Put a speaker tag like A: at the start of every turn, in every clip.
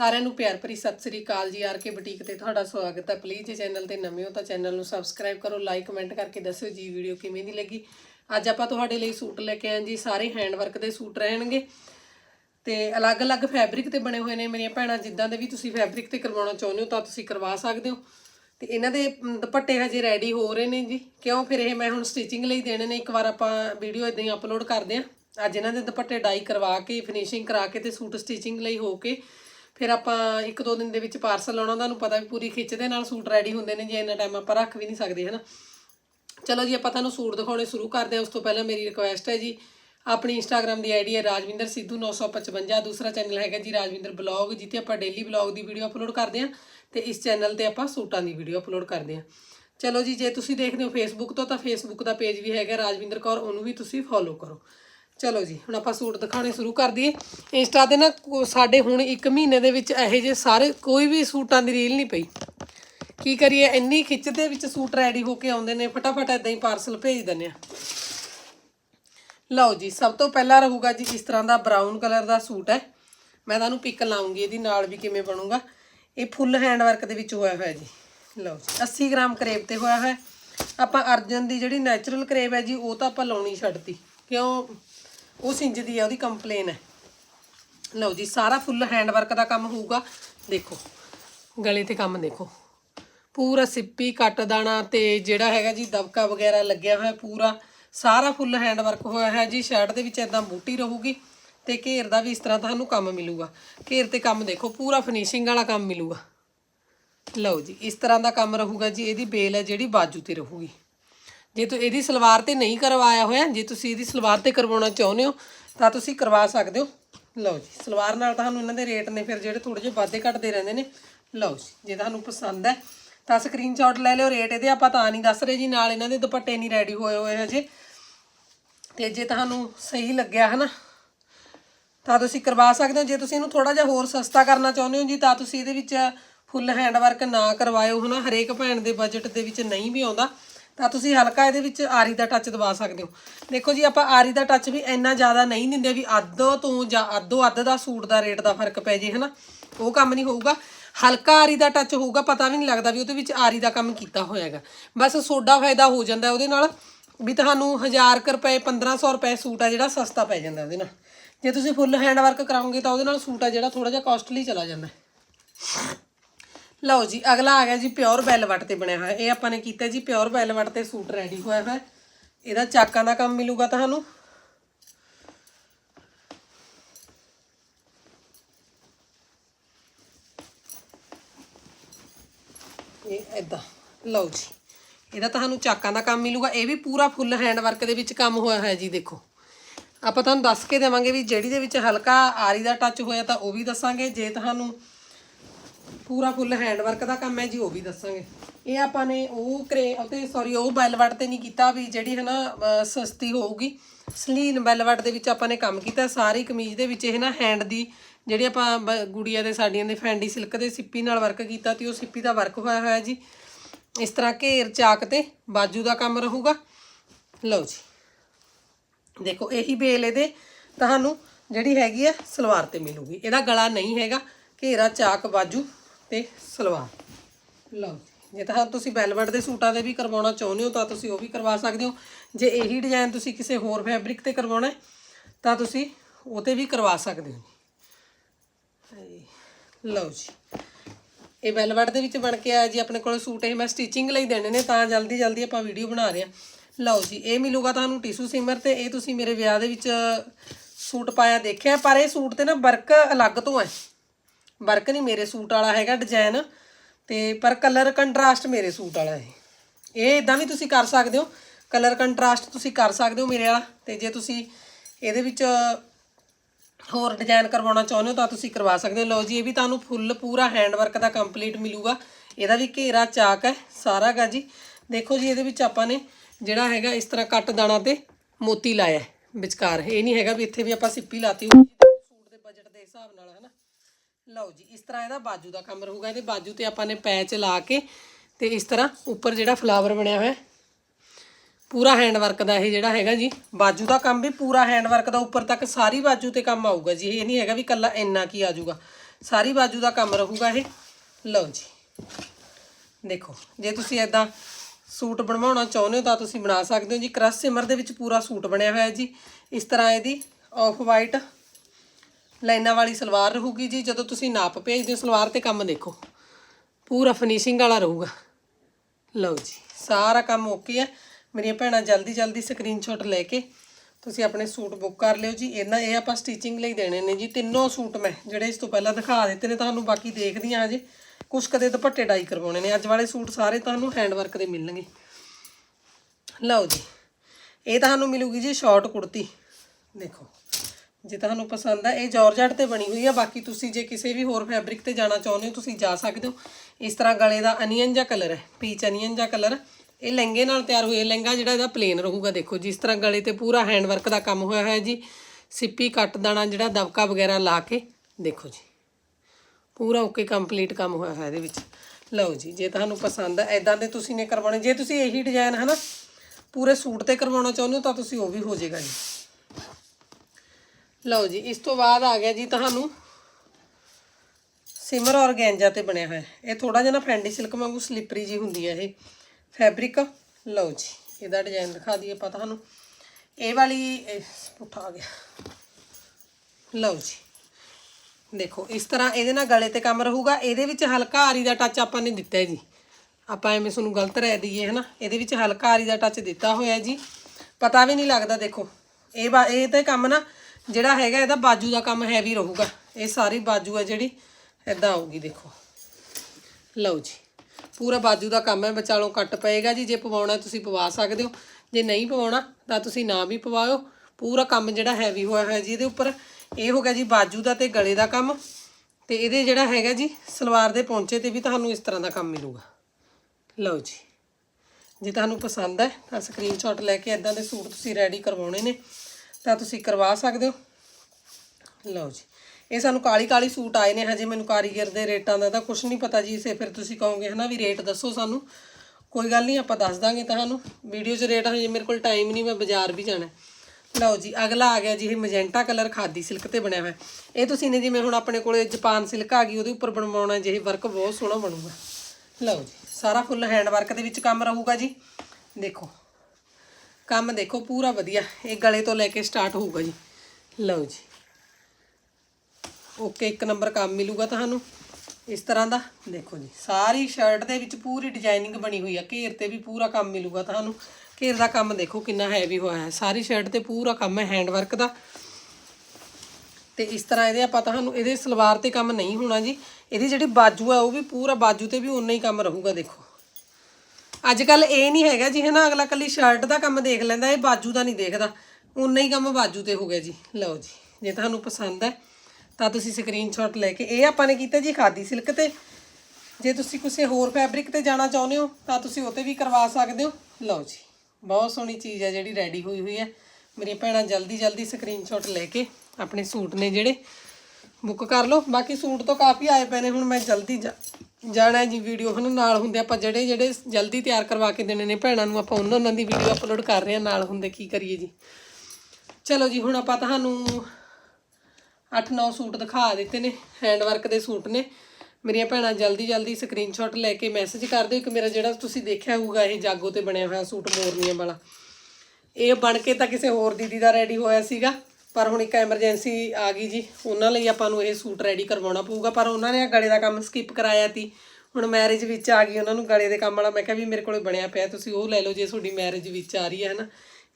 A: ਸਾਰਿਆਂ ਨੂੰ ਪਿਆਰ ਭਰੀ ਸਤਿ ਸ੍ਰੀ ਅਕਾਲ ਜੀ, ਆਰ ਕੇ ਬੁਟੀਕ ਤੇ ਤੁਹਾਡਾ ਸਵਾਗਤ ਹੈ। ਪਲੀਜ਼ ਜੇ ਚੈਨਲ ਤੇ ਨਵੇਂ ਹੋ ਤਾਂ ਚੈਨਲ ਨੂੰ ਸਬਸਕ੍ਰਾਈਬ ਕਰੋ ਲਾਈਕ ਕਮੈਂਟ ਕਰਕੇ ਦੱਸਿਓ ਜੀ ਵੀਡੀਓ ਕਿਵੇਂ ਦੀ ਲੱਗੀ। ਅੱਜ ਆਪਾਂ ਤੁਹਾਡੇ ਲਈ ਸੂਟ ਲੈ ਕੇ ਆਏ ਜੀ, ਸਾਰੇ ਹੈਂਡ ਵਰਕ ਦੇ ਸੂਟ ਰਹਿਣਗੇ। ਤੇ ਅਲੱਗ-ਅਲੱਗ ਫੈਬਰਿਕ ਤੇ ਬਣੇ ਹੋਏ ਨੇ ਮੇਰੀਆਂ ਭੈਣਾਂ, ਜਿੱਦਾਂ ਦੇ ਵੀ ਤੁਸੀਂ ਫੈਬਰਿਕ ਤੇ ਕਰਵਾਉਣਾ ਚਾਹੁੰਦੇ ਹੋ ਤਾਂ ਤੁਸੀਂ ਕਰਵਾ ਸਕਦੇ ਹੋ। ਤੇ ਇਹਨਾਂ ਦੇ ਦੁਪੱਟੇ ਹਜੇ ਰੈਡੀ ਹੋ ਰਹੇ ਨੇ ਜੀ। ਕਿਉਂ? ਫਿਰ ਇਹ ਮੈਂ ਹੁਣ ਸਟਿਚਿੰਗ ਲਈ ਦੇਣੇ ਨੇ। ਇੱਕ ਵਾਰ ਆਪਾਂ ਵੀਡੀਓ ਇਦਾਂ ਹੀ ਅਪਲੋਡ ਕਰਦੇ ਆ ਅੱਜ ਇਹਨਾਂ ਦੇ ਦੁਪੱਟੇ ਡਾਈ ਕਰਵਾ ਕੇ ਫਿਨਿਸ਼ਿੰਗ ਕਰਾ ਕੇ ਤੇ ਸੂਟ ਸਟਿਚਿੰਗ ਲਈ ਹੋ ਕੇ ਫਿਰ ਆਪਾਂ ਇੱਕ ਦੋ ਦਿਨ ਦੇ ਵਿੱਚ ਪਾਰਸਲ ਆਉਣਾ ਤੁਹਾਨੂੰ ਪਤਾ ਵੀ ਪੂਰੀ ਖਿੱਚ ਦੇ ਨਾਲ ਸੂਟ ਰੈਡੀ ਹੁੰਦੇ ਨੇ, ਜੇ ਇੰਨਾ ਟਾਈਮ ਆਪਾਂ ਰੱਖ ਵੀ ਨਹੀਂ ਸਕਦੇ, ਹਨਾ। ਚਲੋ ਜੀ, ਆਪਾਂ ਤੁਹਾਨੂੰ ਸੂਟ ਦਿਖਾਉਣੇ ਸ਼ੁਰੂ ਕਰਦੇ ਹਾਂ, ਉਸ ਤੋਂ ਪਹਿਲਾਂ ਮੇਰੀ ਰਿਕੁਐਸਟ ਹੈ ਜੀ, ਆਪਣੀ ਇੰਸਟਾਗ੍ਰam ਦੀ ਆਈਡੀ ਹੈ ਰਾਜਵਿੰਦਰ ਸਿੱਧੂ 955 ਦੂਸਰਾ ਚੈਨਲ ਹੈਗਾ ਜੀ ਰਾਜਵਿੰਦਰ ਬਲੌਗ, ਜਿੱਥੇ ਆਪਾਂ ਡੇਲੀ ਬਲੌਗ ਦੀ ਵੀਡੀਓ ਅਪਲੋਡ ਕਰਦੇ ਹਾਂ ਤੇ ਇਸ ਚੈਨਲ ਤੇ ਆਪਾਂ ਸੂਟਾਂ ਦੀ ਵੀਡੀਓ ਅਪਲੋਡ ਕਰਦੇ ਹਾਂ। ਚਲੋ ਜੀ, ਜੇ ਤੁਸੀਂ ਦੇਖਦੇ ਹੋ ਫੇਸਬੁੱਕ ਤੋਂ, ਤਾਂ ਫੇਸਬੁੱਕ ਦਾ ਪੇਜ ਵੀ ਹੈਗਾ ਰਾਜਵਿੰਦਰ ਕੌਰ, ਉਹਨੂੰ ਵੀ ਤੁਸੀਂ ਫੋਲੋ ਕਰੋ। ਚਲੋ ਜੀ, ਹੁਣ ਆਪਾਂ ਸੂਟ ਦਿਖਾਉਣੇ ਸ਼ੁਰੂ ਕਰ ਦਈਏ। ਇੰਸਟਾ ਤੇ ਨਾ ਕੋ- ਸਾਡੇ ਹੁਣ 1 ਮਹੀਨੇ ਦੇ ਵਿੱਚ ਇਹੋ ਜਿਹੇ ਸਾਰੇ ਕੋਈ ਵੀ ਸੂਟਾਂ ਦੀ ਰੀਲ ਨਹੀਂ ਪਈ। ਕੀ ਕਰੀਏ, ਇੰਨੀ ਖਿੱਚ ਦੇ ਵਿੱਚ ਸੂਟ ਰੈਡੀ ਹੋ ਕੇ ਆਉਂਦੇ ਨੇ, ਫਟਾਫਟ ਇਦਾਂ ਹੀ ਪਾਰਸਲ ਭੇਜ ਦਿੰਦੇ ਆ ਲਓ ਜੀ, ਸਭ ਤੋਂ ਪਹਿਲਾਂ ਰਹੂਗਾ ਜੀ ਇਸ ਤਰ੍ਹਾਂ ਦਾ ਬਰਾਊਨ ਕਲਰ ਦਾ ਸੂਟ ਹੈ। ਮੈਂ ਤੁਹਾਨੂੰ ਪਿਕ ਲਾਉਂਗੀ ਇਹਦੀ, ਨਾਲ ਵੀ ਕਿਵੇਂ ਬਣੂਗਾ। ਇਹ ਫੁੱਲ ਹੈਂਡ ਵਰਕ ਦੇ ਵਿੱਚ ਹੋਇਆ ਹੋਇਆ ਜੀ। ਲਓ ਜੀ 80 ਗ੍ਰਾਮ ਕਰੇਬ ਤੇ ਹੋਇਆ ਹੋਇਆ। ਆਪਾਂ ਅਰਜਨ ਦੀ ਜਿਹੜੀ ਨੈਚੁਰਲ ਕਰੇਬ ਹੈ ਜੀ, ਉਹ ਤਾਂ ਆਪਾਂ ਲਾਉਣੀ ਛੱਡਤੀ। ਕਿਉਂ? ਉਹ ਸਿੰਜਦੀ ਹੈ ਉਹਦੀ ਕੰਪਲੇਨ ਹੈ। ਲਓ ਜੀ, ਸਾਰਾ ਫੁੱਲ ਹੈਂਡ ਵਰਕ ਦਾ ਕੰਮ ਹੋਊਗਾ। ਦੇਖੋ, ਗਲੇ ਤੇ ਕੰਮ ਦੇਖੋ। ਪੂਰਾ ਸਿੱਪੀ, ਕੱਟ ਦਾਣਾ ਤੇ ਜਿਹੜਾ ਹੈਗਾ ਜੀ, ਦਬਕਾ ਵਗੈਰਾ ਲੱਗਿਆ ਹੋਇਆ ਪੂਰਾ। ਸਾਰਾ ਫੁੱਲ ਹੈਂਡ ਵਰਕ ਹੋਇਆ ਹੈ ਜੀ। ਸ਼ਰਟ ਦੇ ਵਿੱਚ ਇਦਾਂ ਬੂਟੀ ਰਹੂਗੀ ਤੇ ਘੇਰ ਦਾ ਵੀ ਇਸ ਤਰ੍ਹਾਂ ਤੁਹਾਨੂੰ ਕੰਮ ਮਿਲੂਗਾ। ਘੇਰ ਤੇ ਕੰਮ ਦੇਖੋ, ਪੂਰਾ ਫਿਨਿਸ਼ਿੰਗ ਵਾਲਾ ਕੰਮ ਮਿਲੂਗਾ। ਲਓ ਜੀ, ਇਸ ਤਰ੍ਹਾਂ ਦਾ ਕੰਮ ਰਹੂਗਾ ਜੀ। ਇਹਦੀ ਬੇਲ ਹੈ ਜਿਹੜੀ ਬਾਜੂ ਤੇ ਰਹੂਗੀ। ਜੇ ਤੂੰ ਇਹਦੀ ਸਲਵਾਰ ਤੇ ਨਹੀਂ ਕਰਵਾਇਆ ਹੋਇਆ, ਜੇ ਤੁਸੀਂ ਇਹਦੀ ਸਲਵਾਰ ਤੇ ਕਰਵਾਉਣਾ ਚਾਹੁੰਦੇ ਹੋ, ਤਾਂ ਤੁਸੀਂ ਕਰਵਾ ਸਕਦੇ ਹੋ। ਲਓ ਜੀ, ਸਲਵਾਰ ਨਾਲ ਤੁਹਾਨੂੰ ਇਹਨਾਂ ਦੇ ਰੇਟ ਨੇ ਫਿਰ ਜਿਹੜੇ ਥੋੜੇ ਜਿਹੇ ਵਾਧੇ ਘਟਦੇ ਰਹਿੰਦੇ ਨੇ। ਲਓ ਜੀ, ਜੇ ਤੁਹਾਨੂੰ ਪਸੰਦ ਹੈ, ਤਾਂ ਸਕਰੀਨਸ਼ਾਟ ਲੈ ਲਿਓ ਰੇਟ ਇਹਦੇ, ਆਪਾਂ ਤਾਂ ਨਹੀਂ ਦੱਸ ਰਹੇ ਜੀ, ਨਾਲ ਇਹਨਾਂ ਦੇ ਦੁਪੱਟੇ ਨਹੀਂ ਰੈਡੀ ਹੋਏ ਹੋਏ ਹਜੇ। ਤੇ ਜੇ ਤੁਹਾਨੂੰ ਸਹੀ ਲੱਗਿਆ ਹਨਾ, ਤਾਂ ਤੁਸੀਂ ਕਰਵਾ ਸਕਦੇ ਹੋ। ਜੇ ਤੁਸੀਂ ਇਹਨੂੰ ਥੋੜਾ ਜਿਹਾ ਹੋਰ ਸਸਤਾ ਕਰਨਾ ਚਾਹੁੰਦੇ ਹੋ ਜੀ, ਤਾਂ ਤੁਸੀਂ ਇਹਦੇ ਵਿੱਚ ਫੁੱਲ ਹੈਂਡ ਵਰਕ ਨਾ ਕਰਵਾਇਓ ਹਨਾ। ਹਰੇਕ ਭੈਣ ਦੇ ਬਜਟ ਦੇ ਵਿੱਚ ਨਹੀਂ ਵੀ ਆਉਂਦਾ। ਤਾਂ ਤੁਸੀਂ ਹਲਕਾ ਇਹਦੇ ਵਿੱਚ ਆਰੀ ਦਾ ਟੱਚ ਦਵਾ ਸਕਦੇ ਹੋ। ਦੇਖੋ ਜੀ, ਆਪਾਂ ਆਰੀ ਦਾ ਟੱਚ ਵੀ ਇੰਨਾ ਜ਼ਿਆਦਾ ਨਹੀਂ ਦਿੰਦੇ ਵੀ ਅੱਧ ਤੋਂ ਜਾਂ ਅੱਧੋ ਅੱਧ ਦਾ ਸੂਟ ਦਾ ਰੇਟ ਦਾ ਫ਼ਰਕ ਪੈ ਜੇ, ਹਨਾ? ਉਹ ਕੰਮ ਨਹੀਂ ਹੋਊਗਾ। ਹਲਕਾ ਆਰੀ ਦਾ ਟੱਚ ਹੋਊਗਾ, ਪਤਾ ਵੀ ਨਹੀਂ ਲੱਗਦਾ ਵੀ ਉਹਦੇ ਵਿੱਚ ਆਰੀ ਦਾ ਕੰਮ ਕੀਤਾ ਹੋਇਆ ਹੈਗਾ। ਬਸ ਸੋਡਾ ਫਾਇਦਾ ਹੋ ਜਾਂਦਾ ਉਹਦੇ ਨਾਲ ਵੀ ਤੁਹਾਨੂੰ 1000 ਕੁ ਰੁਪਏ 1500 ਰੁਪਏ ਸੂਟ ਆ ਜਿਹੜਾ ਸਸਤਾ ਪੈ ਜਾਂਦਾ ਉਹਦੇ ਨਾਲ। ਜੇ ਤੁਸੀਂ ਫੁੱਲ ਹੈਂਡ ਵਰਕ ਕਰਾਉਂਗੇ ਤਾਂ ਉਹਦੇ ਨਾਲ ਸੂਟ ਆ ਜਿਹੜਾ ਥੋੜਾ ਜਿਹਾ ਕਾਸਟਲੀ ਚਲਾ ਜਾਂਦਾ। ਲਓ ਜੀ, ਅਗਲਾ ਆ ਗਿਆ ਜੀ ਪਿਓਰ ਵੈਲਵਟ ਤੇ ਬਣਿਆ ਹੋਇਆ। ਇਹ ਆਪਾਂ ਨੇ ਕੀਤਾ ਜੀ ਪਿਓਰ ਵੈਲਵਟ ਤੇ ਸੂਟ ਰੈਡੀ ਹੋਇਆ ਹੋਇਆ। ਇਹਦਾ ਚਾਕਾਂ ਦਾ ਕੰਮ ਮਿਲੂਗਾ ਤੁਹਾਨੂੰ। ਇਹ ਐਦਾਂ ਲਓ ਜੀ, ਇਹਦਾ ਤੁਹਾਨੂੰ ਚਾਕਾਂ ਦਾ ਕੰਮ ਮਿਲੂਗਾ। ਇਹ ਵੀ ਪੂਰਾ ਫੁੱਲ ਹੈਂਡ ਵਰਕ ਦੇ ਵਿੱਚ ਕੰਮ ਹੋਇਆ ਹੋਇਆ ਜੀ, ਦੇਖੋ। ਆਪਾਂ ਤੁਹਾਨੂੰ ਦੱਸ ਕੇ ਦੇਵਾਂਗੇ ਵੀ ਜਿਹੜੀ ਦੇ ਵਿੱਚ ਹਲਕਾ ਆਰੀ ਦਾ ਟੱਚ ਹੋਇਆ ਤਾਂ ਉਹ ਵੀ ਦੱਸਾਂਗੇ। ਜੇ ਤੁਹਾਨੂੰ ਪੂਰਾ ਫੁੱਲ ਹੈਂਡ ਵਰਕ ਦਾ ਕੰਮ ਹੈ ਜੀ, ਉਹ ਵੀ ਦੱਸਾਂਗੇ। ਇਹ ਆਪਾਂ ਨੇ ਉਹ ਕਰੇ ਤੇ ਸੌਰੀ ਉਹ ਬੈਲਵਟ ਤੇ ਨਹੀਂ ਕੀਤਾ ਵੀ ਜਿਹੜੀ ਹੈ ਨਾ ਸਸਤੀ ਹੋਊਗੀ। ਸਲੀਨ ਬੈਲਵਟ ਦੇ ਵਿੱਚ ਆਪਾਂ ਨੇ ਕੰਮ ਕੀਤਾ, ਸਾਰੀ ਕਮੀਜ਼ ਦੇ ਵਿੱਚ ਇਹ ਨਾ ਹੈਂਡ ਦੀ ਜਿਹੜੀ ਆਪਾਂ ਬ- ਗੁੜੀਆਂ ਦੇ ਸਾਡੀਆਂ ਦੇ ਫੈਂਡੀ ਸਿਲਕ ਦੇ ਸਿੱਪੀ ਨਾਲ ਵਰਕ ਕੀਤਾ ਤੇ ਉਹ ਸਿੱਪੀ ਦਾ ਵਰਕ ਹੋਇਆ ਹੋਇਆ ਜੀ। ਇਸ ਤਰ੍ਹਾਂ ਘੇਰ ਚਾਕ ਤੇ ਬਾਜੂ ਦਾ ਕੰਮ ਰਹੂਗਾ। ਲਓ ਜੀ। ਦੇਖੋ, ਇਹੀ ਬੇਲ ਇਹਦੇ ਤੁਹਾਨੂੰ ਜਿਹੜੀ ਹੈਗੀ ਆ, ਸਲਵਾਰ ਤੇ ਮਿਲੂਗੀ। ਇਹਦਾ ਗਲਾ ਨਹੀਂ ਹੈਗਾ, ਘੇਰਾ, ਚਾਕ, ਬਾਜੂ ਤੇ ਸਲਵਾਰ। ਲਓ ਜੀ। ਜੇ ਤਾਂ ਤੁਸੀਂ ਵੈਲਵਟ ਦੇ ਸੂਟਾਂ ਦੇ ਵੀ ਕਰਵਾਉਣਾ ਚਾਹੁੰਦੇ ਹੋ ਤਾਂ ਤੁਸੀਂ ਉਹ ਵੀ ਕਰਵਾ ਸਕਦੇ ਹੋ। ਜੇ ਇਹੀ ਡਿਜ਼ਾਈਨ ਤੁਸੀਂ ਕਿਸੇ ਹੋਰ ਫੈਬਰਿਕ ਤੇ ਕਰਵਾਉਣਾ ਤਾਂ ਤੁਸੀਂ ਉਹ ਤੇ ਵੀ ਕਰਵਾ ਸਕਦੇ ਹੋ। ਹਾਏ, ਲਓ ਜੀ। ਇਹ ਵੈਲਵਟ ਦੇ ਵਿੱਚ ਬਣ ਕੇ ਆਇਆ ਜੀ ਆਪਣੇ ਕੋਲ ਸੂਟ ਇਹ ਮੈਂ ਸਟਿਚਿੰਗ ਲਈ ਦੇਣੇ ਨੇ ਤਾਂ ਜਲਦੀ ਜਲਦੀ ਆਪਾਂ ਵੀਡੀਓ ਬਣਾ ਰਹੇ ਹਾਂ। ਲਓ ਜੀ ਇਹ ਮਿਲੂਗਾ ਤੁਹਾਨੂੰ ਟਿਸ਼ੂ ਸਿਮਰ ਤੇ ਇਹ ਤੁਸੀਂ ਮੇਰੇ ਵਿਆਹ ਦੇ ਵਿੱਚ ਸੂਟ ਪਾਇਆ ਦੇਖਿਆ ਪਰ ਇਹ ਸੂਟ ਤੇ ਨਾ ਵਰਕ ਅਲੱਗ ਤੋਂ ਹੈ। ਵਰਕ ਨਹੀਂ ਮੇਰੇ ਸੂਟ ਵਾਲਾ ਹੈਗਾ ਡਿਜ਼ਾਈਨ ਤੇ ਪਰ ਕਲਰ ਕੰਟਰਾਸਟ ਮੇਰੇ ਸੂਟ ਵਾਲਾ ਹੈ। ਇਹ ਇਦਾਂ ਵੀ ਤੁਸੀਂ ਕਰ ਸਕਦੇ ਹੋ। ਕਲਰ ਕੰਟਰਾਸਟ ਤੁਸੀਂ ਕਰ ਸਕਦੇ ਹੋ ਮੇਰੇ ਵਾਲਾ ਤੇ ਜੇ ਤੁਸੀਂ ਇਹਦੇ ਵਿੱਚ ਹੋਰ ਡਿਜ਼ਾਈਨ ਕਰਵਾਉਣਾ ਚਾਹੁੰਦੇ ਹੋ ਤਾਂ ਤੁਸੀਂ ਕਰਵਾ ਸਕਦੇ ਹੋ। ਲਓ ਜੀ, ਇਹ ਵੀ ਤੁਹਾਨੂੰ ਫੁੱਲ ਪੂਰਾ ਹੈਂਡ ਵਰਕ ਦਾ ਕੰਪਲੀਟ ਮਿਲੂਗਾ। ਇਹਦਾ ਵੀ ਘੇਰਾ ਚਾਕ ਹੈ ਸਾਰਾ ਗਾ ਜੀ। ਦੇਖੋ ਜੀ, ਇਹਦੇ ਵਿੱਚ ਆਪਾਂ ਨੇ ਜਿਹੜਾ ਹੈਗਾ ਇਸ ਤਰ੍ਹਾਂ ਕੱਟ ਦਾਣਾ ਤੇ ਮੋਤੀ ਲਾਇਆ ਵਿਚਕਾਰ। ਇਹ ਨਹੀਂ ਹੈਗਾ ਵੀ ਇੱਥੇ ਵੀ ਆਪਾਂ ਸਿੱਪੀ ਲਾਤੀ ਹੋਊਗੀ ਸੂਟ ਦੇ ਬਜਟ ਦੇ ਹਿਸਾਬ ਨਾਲ ਹੈ ਨਾ ਲਓ ਜੀ, ਇਸ ਤਰ੍ਹਾਂ ਇਹਦਾ ਬਾਜੂ ਦਾ ਕੰਮ ਰਹੂਗਾ। ਇਹਦੇ ਬਾਜੂ ਤੇ ਆਪਾਂ ਨੇ ਪੈਚ ਲਾ ਕੇ ਤੇ ਇਸ ਤਰ੍ਹਾਂ ਉੱਪਰ ਜਿਹੜਾ ਫਲਾਵਰ ਬਣਿਆ ਹੋਇਆ, ਪੂਰਾ ਹੈਂਡ ਵਰਕ ਦਾ ਇਹ ਜਿਹੜਾ ਹੈਗਾ ਜੀ। ਬਾਜੂ ਦਾ ਕੰਮ ਵੀ ਪੂਰਾ ਹੈਂਡ ਵਰਕ ਦਾ, ਉੱਪਰ ਤੱਕ ਸਾਰੀ ਬਾਜੂ ਤੇ ਕੰਮ ਆਊਗਾ ਜੀ। ਇਹ ਨਹੀਂ ਹੈਗਾ ਵੀ ਕੱਲਾ ਇੰਨਾ ਕੀ ਆ ਜਾਊਗਾ। ਸਾਰੀ ਬਾਜੂ ਦਾ ਕੰਮ ਰਹੂਗਾ ਇਹ। ਲਓ ਜੀ, ਦੇਖੋ, ਜੇ ਤੁਸੀਂ ਐਦਾਂ ਸੂਟ ਬਣਵਾਉਣਾ ਚਾਹੁੰਦੇ ਹੋ ਤਾਂ ਤੁਸੀਂ ਬਣਾ ਸਕਦੇ ਹੋ ਜੀ। ਕ੍ਰਸ ਸਿਮਰ ਦੇ ਵਿੱਚ ਪੂਰਾ ਸੂਟ ਬਣਿਆ ਹੋਇਆ ਜੀ। ਇਸ ਤਰ੍ਹਾਂ ਇਹਦੀ ਆਫ ਵਾਈਟ ਲਾਈਨਾਂ ਵਾਲੀ ਸਲਵਾਰ ਰਹੂਗੀ ਜੀ, ਜਦੋਂ ਤੁਸੀਂ ਨਾਪ ਭੇਜਦੇ ਹੋ ਸਲਵਾਰ ਤੇ ਕੰਮ ਦੇਖੋ। ਪੂਰਾ ਫਿਨਿਸ਼ਿੰਗ ਵਾਲਾ ਰਹੂਗਾ। ਲਓ ਜੀ, ਸਾਰਾ ਕੰਮ ਓਕੇ ਹੈ। ਮੇਰੀਆਂ ਭੈਣਾਂ ਜਲਦੀ ਜਲਦੀ ਸਕਰੀਨਸ਼ਾਟ ਲੈ ਕੇ ਤੁਸੀਂ ਆਪਣੇ ਸੂਟ ਬੁੱਕ ਕਰ ਲਿਓ ਜੀ। ਇਹਨਾਂ ਇਹ ਆਪਾਂ ਸਟਿਚਿੰਗ ਲਈ ਦੇਣੇ ਨੇ ਜੀ। ਤਿੰਨੋਂ ਸੂਟ ਮੈਂ, ਜਿਹੜੇ ਇਸ ਤੋਂ ਪਹਿਲਾਂ ਦਿਖਾ ਦਿੱਤੇ ਨੇ, ਤੁਹਾਨੂੰ ਬਾਕੀ ਦੇਖਦੀ ਦੇਖਦੀਆਂ ਹਜੇ ਕੁਛ ਕਦੇ ਦੁਪੱਟੇ ਡਾਈ ਕਰਵਾਉਣੇ ਨੇ। ਅੱਜ ਵਾਲੇ ਸੂਟ ਸਾਰੇ ਤੁਹਾਨੂੰ ਹੈਂਡ ਵਰਕ ਦੇ ਮਿਲਣਗੇ। ਲਓ ਜੀ, ਇਹ ਤੁਹਾਨੂੰ ਮਿਲੂਗੀ ਜੀ ਸ਼ਾਰਟ ਕੁੜਤੀ। ਦੇਖੋ। ਜੇ ਤੁਹਾਨੂੰ ਪਸੰਦ ਹੈ ਇਹ ਜਾਰਜਟ ਤੇ ਬਣੀ ਹੋਈ ਆ। ਬਾਕੀ ਤੁਸੀਂ ਜੇ ਕਿਸੇ ਵੀ ਹੋਰ ਫੈਬਰਿਕ ਤੇ ਜਾਣਾ ਚਾਹੁੰਦੇ ਹੋ, ਤੁਸੀਂ ਜਾ ਸਕਦੇ ਹੋ। ਇਸ ਤਰ੍ਹਾਂ ਗਲੇ ਦਾ ਅਨੀਅਨ ਜਿਹਾ ਕਲਰ ਹੈ, ਪੀਚ ਅਨੀਅਨ ਜਿਹਾ ਕਲਰ। ਇਹ ਲਹਿੰਗੇ ਨਾਲ ਤਿਆਰ ਹੋਇਆ ਲਹਿੰਗਾ ਜਿਹੜਾ ਇਹਦਾ ਪਲੇਨ ਰਹੂਗਾ। ਦੇਖੋ ਜਿਸ ਤਰ੍ਹਾਂ ਗਲੇ ਤੇ ਪੂਰਾ ਹੈਂਡ ਵਰਕ ਦਾ ਕੰਮ ਹੋਇਆ ਹੋਇਆ ਜੀ। ਸਿੱਪੀ, ਕੱਟ ਦਾਣਾ ਜਿਹੜਾ ਦਬਕਾ ਵਗੈਰਾ ਲਾ ਕੇ, ਦੇਖੋ ਜੀ। ਪੂਰਾ ਓਕੇ ਕੰਪਲੀਟ ਕੰਮ ਹੋਇਆ ਹੈ ਇਹਦੇ ਵਿੱਚ। ਲਓ ਜੀ, ਜੇ ਤੁਹਾਨੂੰ ਪਸੰਦ ਆ ਐਦਾਂ ਦੇ ਤੁਸੀਂ ਨੇ ਕਰਵਾਉਣੇ। ਜੇ ਤੁਸੀਂ ਇਹੀ ਡਿਜ਼ਾਈਨ ਹਨਾ, ਪੂਰੇ ਸੂਟ ਤੇ ਕਰਵਾਉਣਾ ਚਾਹੁੰਦੇ ਹੋ, ਤਾਂ ਤੁਸੀਂ ਉਹ ਵੀ ਹੋ ਜਾਏਗਾ ਜੀ। ਲਓ ਜੀ, ਇਸ ਤੋਂ ਬਾਅਦ ਆ ਗਿਆ ਜੀ ਤੁਹਾਨੂੰ ਸਿਮਰ ਔਰਗੈਂਜਾ ਤੇ ਬਣਿਆ ਹੋਇਆ। ਇਹ ਥੋੜਾ ਜਿਹਾ ਨਾ ਫੈਂਡੀ ਸਿਲਕ ਵਾਂਗੂ ਸਲਿਪਰੀ ਜੀ ਹੁੰਦੀ ਹੈ ਇਹ। ਫੈਬਰਿਕ ਲਓ ਜੀ, ਇਹਦਾ ਡਿਜ਼ਾਈਨ ਦਿਖਾ ਦਈਏ ਆਪਾਂ ਤੁਹਾਨੂੰ। ਇਹ ਵਾਲੀ ਪੁੱਠਾ ਆ ਗਿਆ। ਲਓ ਜੀ, ਦੇਖੋ, ਇਸ ਤਰ੍ਹਾਂ ਇਹਦੇ ਨਾਲ ਗਲੇ ਤੇ ਕੰਮ ਰਹੂਗਾ। ਇਹਦੇ ਵਿੱਚ ਹਲਕਾ ਆਰੀ ਦਾ ਟੱਚ ਆਪਾਂ ਨੇ ਦਿੱਤਾ ਹੈ ਜੀ। ਆਪਾਂ ਐਵੇਂ ਤੁਹਾਨੂੰ ਗਲਤ ਰਹਿ ਦਈਏ, ਹਨਾ? ਇਹਦੇ ਵਿੱਚ ਹਲਕਾ ਆਰੀ ਦਾ ਟੱਚ ਦਿੱਤਾ ਹੋਇਆ ਜੀ। ਪਤਾ ਵੀ ਨਹੀਂ ਲੱਗਦਾ, ਦੇਖੋ। ਇਹ ਬਾ- ਇਹ ਤੇ ਕੰਮ ਨਾ ਜਿਹੜਾ ਹੈਗਾ ਇਹਦਾ ਬਾਜੂ ਦਾ ਕੰਮ ਹੈਵੀ ਰਹੂਗਾ। ਇਹ ਸਾਰੀ ਬਾਜੂ ਹੈ ਜਿਹੜੀ ਐਦਾਂ ਆਊਗੀ ਦੇਖੋ। ਲਓ ਜੀ, ਪੂਰਾ ਬਾਜੂ ਦਾ ਕੰਮ ਹੈ, ਵਿਚਾਲੋਂ ਕੱਟ ਪਏਗਾ ਜੀ। ਜੇ ਪਵਾਉਣਾ ਤੁਸੀਂ ਪਵਾ ਸਕਦੇ ਹੋ, ਜੇ ਨਹੀਂ ਪਵਾਉਣਾ, ਤਾਂ ਤੁਸੀਂ ਨਾ ਵੀ ਪਵਾਓ ਪੂਰਾ ਕੰਮ ਜਿਹੜਾ ਹੈਵੀ ਹੋਇਆ ਹੋਇਆ ਜੀ, ਇਹਦੇ ਉੱਪਰ ਇਹ ਹੋ ਗਿਆ ਜੀ ਬਾਜੂ ਦਾ ਤੇ ਗਲੇ ਦਾ ਕੰਮ। ਤੇ ਇਹਦੇ ਜਿਹੜਾ ਹੈਗਾ ਜੀ, ਸਲਵਾਰ ਦੇ ਪੌਂਚੇ ਤੇ ਵੀ ਤੁਹਾਨੂੰ ਇਸ ਤਰ੍ਹਾਂ ਦਾ ਕੰਮ ਮਿਲੂਗਾ। ਲਓ ਜੀ, ਜੇ ਤੁਹਾਨੂੰ ਪਸੰਦ ਹੈ ਤਾਂ ਸਕਰੀਨਸ਼ਾਟ ਲੈ ਕੇ ਇਦਾਂ ਦੇ ਸੂਟ ਤੁਸੀਂ ਰੈਡੀ ਕਰਵਾਉਣੇ ਨੇ। ਤਾਂ ਤੁਸੀਂ ਕਰਵਾ ਸਕਦੇ ਹੋ। ਲਓ ਜੀ। ਇਹ ਸਾਨੂੰ ਕਾਲੀ ਕਾਲੀ ਸੂਟ ਆਏ ਨੇ ਹਜੇ ਮੈਨੂੰ ਕਾਰੀਗਰ ਦੇ ਰੇਟਾਂ ਦਾ ਤਾਂ ਕੁਝ ਨਹੀਂ ਪਤਾ ਜੀ, ਇਸੇ ਫਿਰ ਤੁਸੀਂ ਕਹੋਗੇ ਹਨਾ ਵੀ ਰੇਟ ਦੱਸੋ ਸਾਨੂੰ। ਕੋਈ ਗੱਲ ਨਹੀਂ, ਆਪਾਂ ਦੱਸ ਦਾਂਗੇ ਤੁਹਾਨੂੰ। ਵੀਡੀਓ 'ਚ ਰੇਟ ਹਜੇ ਮੇਰੇ ਕੋਲ ਟਾਈਮ ਨਹੀਂ, ਮੈਂ ਬਾਜ਼ਾਰ ਵੀ ਜਾਣਾ। ਲਓ ਜੀ, ਅਗਲਾ ਆ ਗਿਆ ਜੀ, ਇਹ ਮਜੈਂਟਾ ਕਲਰ ਖਾਦੀ ਸਿਲਕ ਤੇ ਬਣਿਆ ਹੋਇਆ। ਇਹ ਤੁਸੀਂ ਨੇ ਜਿਵੇਂ ਹੁਣ ਆਪਣੇ ਕੋਲੇ ਜਾਪਾਨ ਸਿਲਕ ਆ ਗਈ, ਉਹਦੇ ਉੱਪਰ ਬਣਵਾਉਣਾ ਜੇ ਇਹ ਵਰਕ ਬਹੁਤ ਸੋਹਣਾ ਬਣੂਗਾ। ਲਓ ਜੀ, ਸਾਰਾ ਫੁੱਲ ਹੈਂਡ ਵਰਕ ਦੇ ਵਿੱਚ ਕੰਮ ਰਹੂਗਾ ਜੀ। ਦੇਖੋ। ਕੰਮ ਦੇਖੋ ਪੂਰਾ ਵਧੀਆ। ਇਹ ਗਲੇ ਤੋਂ ਲੈ ਕੇ ਸਟਾਰਟ ਹੋਊਗਾ ਜੀ। ਲਓ ਜੀ। ਓਕੇ ਇੱਕ ਨੰਬਰ ਕੰਮ ਮਿਲੂਗਾ ਤੁਹਾਨੂੰ। ਇਸ ਤਰ੍ਹਾਂ ਦਾ ਦੇਖੋ ਜੀ। ਸਾਰੀ ਸ਼ਰਟ ਦੇ ਵਿੱਚ ਪੂਰੀ ਡਿਜ਼ਾਈਨਿੰਗ ਬਣੀ ਹੋਈ ਆ। ਘੇਰ ਤੇ ਵੀ ਪੂਰਾ ਕੰਮ ਮਿਲੂਗਾ ਤੁਹਾਨੂੰ। ਘੇਰ ਦਾ ਕੰਮ ਦੇਖੋ ਕਿੰਨਾ ਹੈਵੀ ਹੋਇਆ ਹੈ। ਸਾਰੀ ਸ਼ਰਟ ਤੇ ਪੂਰਾ ਕੰਮ ਹੈ ਹੈਂਡ ਵਰਕ ਦਾ। ਤੇ ਇਸ ਤਰ੍ਹਾਂ ਇਹਦੇ ਆਪਾਂ ਤੁਹਾਨੂੰ, ਇਹਦੇ ਸਲਵਾਰ ਤੇ ਕੰਮ ਨਹੀਂ ਹੋਣਾ ਜੀ। ਇਹਦੀ ਜਿਹੜੀ ਬਾਜੂ ਆ, ਉਹ ਵੀ ਪੂਰਾ ਬਾਜੂ ਤੇ ਵੀ ਉਨਾ ਹੀ ਕੰਮ ਰਹੂਗਾ, ਦੇਖੋ। ਅੱਜ ਕੱਲ ਇਹ ਨਹੀਂ ਹੈਗਾ ਜੀ, ਹਨਾ, ਅਗਲਾ ਕੱਲੀ ਸ਼ਰਟ ਦਾ ਕੰਮ ਦੇਖ ਲੈਂਦਾ, ਇਹ ਬਾਜੂ ਦਾ ਨਹੀਂ ਦੇਖਦਾ। ਉਨਾ ਹੀ ਕੰਮ ਬਾਜੂ ਤੇ ਹੋ ਗਿਆ ਜੀ। ਲਓ ਜੀ, ਜੇ ਤੁਹਾਨੂੰ ਪਸੰਦ ਹੈ, ਤਾਂ ਤੁਸੀਂ ਸਕਰੀਨਸ਼ਾਟ ਲੈ ਕੇ, ਇਹ ਆਪਾਂ ਨੇ ਕੀਤਾ ਜੀ ਖਾਦੀ ਸਿਲਕ ਤੇ। ਜੇ ਤੁਸੀਂ ਕਿਸੇ ਹੋਰ ਫੈਬਰਿਕ ਤੇ ਜਾਣਾ ਚਾਹੁੰਦੇ ਹੋ, ਤਾਂ ਤੁਸੀਂ ਉਹ ਤੇ ਵੀ ਕਰਵਾ ਸਕਦੇ ਹੋ। ਲਓ ਜੀ, ਬਹੁਤ ਸੋਹਣੀ ਚੀਜ਼ ਹੈ ਜਿਹੜੀ ਰੈਡੀ ਹੋਈ ਹੋਈ ਹੈ। ਮੇਰੀਆਂ ਭੈਣਾਂ ਜਲਦੀ ਜਲਦੀ ਸਕਰੀਨਸ਼ਾਟ ਲੈ ਕੇ ਆਪਣੇ ਸੂਟ ਨੇ ਜਿਹੜੇ ਬੁੱਕ ਕਰ ਲਓ। ਬਾਕੀ ਸੂਟ ਤੋਂ ਕਾਫੀ ਆਏ ਪਏ ਨੇ, ਹੁਣ ਮੈਂ ਜਲਦੀ ਜਾ- ਜਾਣਾ ਜੀ ਵੀਡੀਓ ਹਨ ਨਾਲ ਹੁੰਦੇ ਆਪਾਂ ਜਿਹੜੇ ਜਿਹੜੇ ਜਲਦੀ ਤਿਆਰ ਕਰਵਾ ਕੇ ਦੇਣੇ ਨੇ ਭੈਣਾਂ ਨੂੰ ਆਪਾਂ ਉਹਨਾਂ ਉਹਨਾਂ ਦੀ ਵੀਡੀਓ ਅਪਲੋਡ ਕਰ ਰਹੇ ਹਾਂ, ਨਾਲ ਹੁੰਦੇ ਕੀ ਕਰੀਏ ਜੀ। ਚਲੋ ਜੀ, ਹੁਣ ਆਪਾਂ ਤੁਹਾਨੂੰ 8-9 ਸੂਟ ਦਿਖਾ ਦਿੱਤੇ ਨੇ ਹੈਂਡ ਵਰਕ ਦੇ ਸੂਟ ਨੇ। ਮੇਰੀਆਂ ਭੈਣਾਂ ਜਲਦੀ ਜਲਦੀ ਸਕਰੀਨਸ਼ਾਟ ਲੈ ਕੇ ਮੈਸੇਜ ਕਰ ਦਿਓ। ਕਿ ਮੇਰਾ ਜਿਹੜਾ ਤੁਸੀਂ ਦੇਖਿਆ ਹੋਊਗਾ, ਇਹ ਜਾਗੋ ਤੇ ਬਣਿਆ ਹੋਇਆ ਸੂਟ ਮੋਰਨੀਆਂ ਵਾਲਾ। ਇਹ ਬਣ ਕੇ ਤਾਂ ਕਿਸੇ ਹੋਰ ਦੀਦੀ ਦਾ ਰੈਡੀ ਹੋਇਆ ਸੀਗਾ। ਪਰ ਹੁਣ ਇੱਕ ਐਮਰਜੈਂਸੀ ਆ ਗਈ ਜੀ। ਉਹਨਾਂ ਲਈ ਆਪਾਂ ਨੂੰ ਇਹ ਸੂਟ ਰੈਡੀ ਕਰਵਾਉਣਾ ਪਊਗਾ। ਪਰ ਉਹਨਾਂ ਨੇ ਗਲੇ ਦਾ ਕੰਮ ਸਕਿਪ ਕਰਾਇਆ ਤੀ ਹੁਣ ਮੈਰਿਜ ਵਿੱਚ ਆ ਗਈ ਉਹਨਾਂ ਨੂੰ ਗਲੇ ਦੇ ਕੰਮ ਵਾਲਾ। ਮੈਂ ਕਿਹਾ ਵੀ ਮੇਰੇ ਕੋਲੇ ਬਣਿਆ ਪਿਆ। ਤੁਸੀਂ ਉਹ ਲੈ ਲਓ ਜੇ ਤੁਹਾਡੀ ਮੈਰਿਜ ਵਿੱਚ ਆ ਰਹੀ ਹੈ, ਹਨਾ।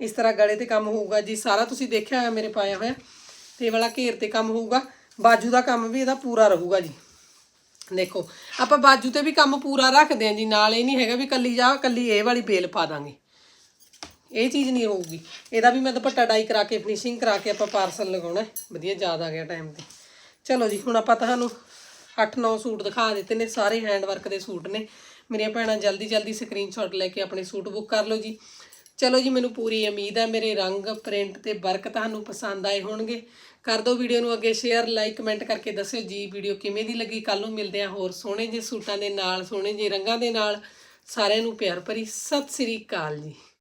A: ਇਸ ਤਰ੍ਹਾਂ ਗਲੇ ਤੇ ਕੰਮ ਹੋਊਗਾ ਜੀ। ਸਾਰਾ ਤੁਸੀਂ ਦੇਖਿਆ ਹੋਇਆ ਮੇਰੇ ਪਾਇਆ ਹੋਇਆ। ਤੇ ਇਹ ਵਾਲਾ ਘੇਰ ਤੇ ਕੰਮ ਹੋਊਗਾ। ਬਾਜੂ ਦਾ ਕੰਮ ਵੀ ਇਹਦਾ ਪੂਰਾ ਰਹੂਗਾ ਜੀ। ਦੇਖੋ, ਆਪਾਂ ਬਾਜੂ ਤੇ ਵੀ ਕੰਮ ਪੂਰਾ ਰੱਖਦੇ ਆਂ ਜੀ। ਨਾਲ ਇਹ ਨਹੀਂ ਹੈਗਾ ਵੀ ਕੱਲੀ ਜਾ, ਕੱਲੀ ਇਹ ਵਾਲੀ ਬੇਲ ਪਾ ਦਾਂਗੇ। ਇਹ ਚੀਜ਼ ਨਹੀਂ ਹੋਊਗੀ। ਇਹਦਾ ਵੀ ਮੈਂ ਦੁਪੱਟਾ ਡਾਈ ਕਰਾ ਕੇ ਫਿਨਿਸ਼ਿੰਗ ਕਰਾ ਕੇ ਆਪਾਂ ਪਾਰਸਲ ਲਗਾਉਣਾ ਵਧੀਆ ਯਾਦ ਆ ਗਿਆ ਟਾਈਮ ਤੇ। ਚਲੋ ਜੀ, ਹੁਣ ਆਪਾਂ ਤੁਹਾਨੂੰ 8-9 ਸੂਟ ਦਿਖਾ ਦਿੱਤੇ ਨੇ, ਸਾਰੇ ਹੈਂਡ ਵਰਕ ਦੇ ਸੂਟ ਨੇ। ਮੇਰੀਆਂ ਭੈਣਾਂ ਜਲਦੀ ਜਲਦੀ ਸਕਰੀਨਸ਼ਾਟ ਲੈ ਕੇ ਆਪਣੇ ਸੂਟ ਬੁੱਕ ਕਰ ਲਓ ਜੀ। ਚਲੋ ਜੀ, ਮੈਨੂੰ ਪੂਰੀ ਉਮੀਦ ਹੈ, ਮੇਰੇ ਰੰਗ ਪ੍ਰਿੰਟ ਤੇ ਵਰਕ ਤੁਹਾਨੂੰ ਪਸੰਦ ਆਏ ਹੋਣਗੇ। ਕਰ ਦਿਓ ਵੀਡੀਓ ਨੂੰ ਅੱਗੇ ਸ਼ੇਅਰ ਲਾਈਕ ਕਮੈਂਟ ਕਰਕੇ ਦੱਸਿਓ ਜੀ ਵੀਡੀਓ ਕਿਵੇਂ ਦੀ ਲੱਗੀ। ਕੱਲ ਨੂੰ ਮਿਲਦੇ ਆ ਹੋਰ ਸੋਹਣੇ ਜਿਹੇ ਸੂਟਾਂ ਦੇ ਨਾਲ, ਸੋਹਣੇ ਜਿਹੇ ਰੰਗਾਂ ਦੇ ਨਾਲ। ਸਾਰਿਆਂ ਨੂੰ ਪਿਆਰ ਭਰੀ ਸਤਿ ਸ੍ਰੀ ਅਕਾਲ ਜੀ।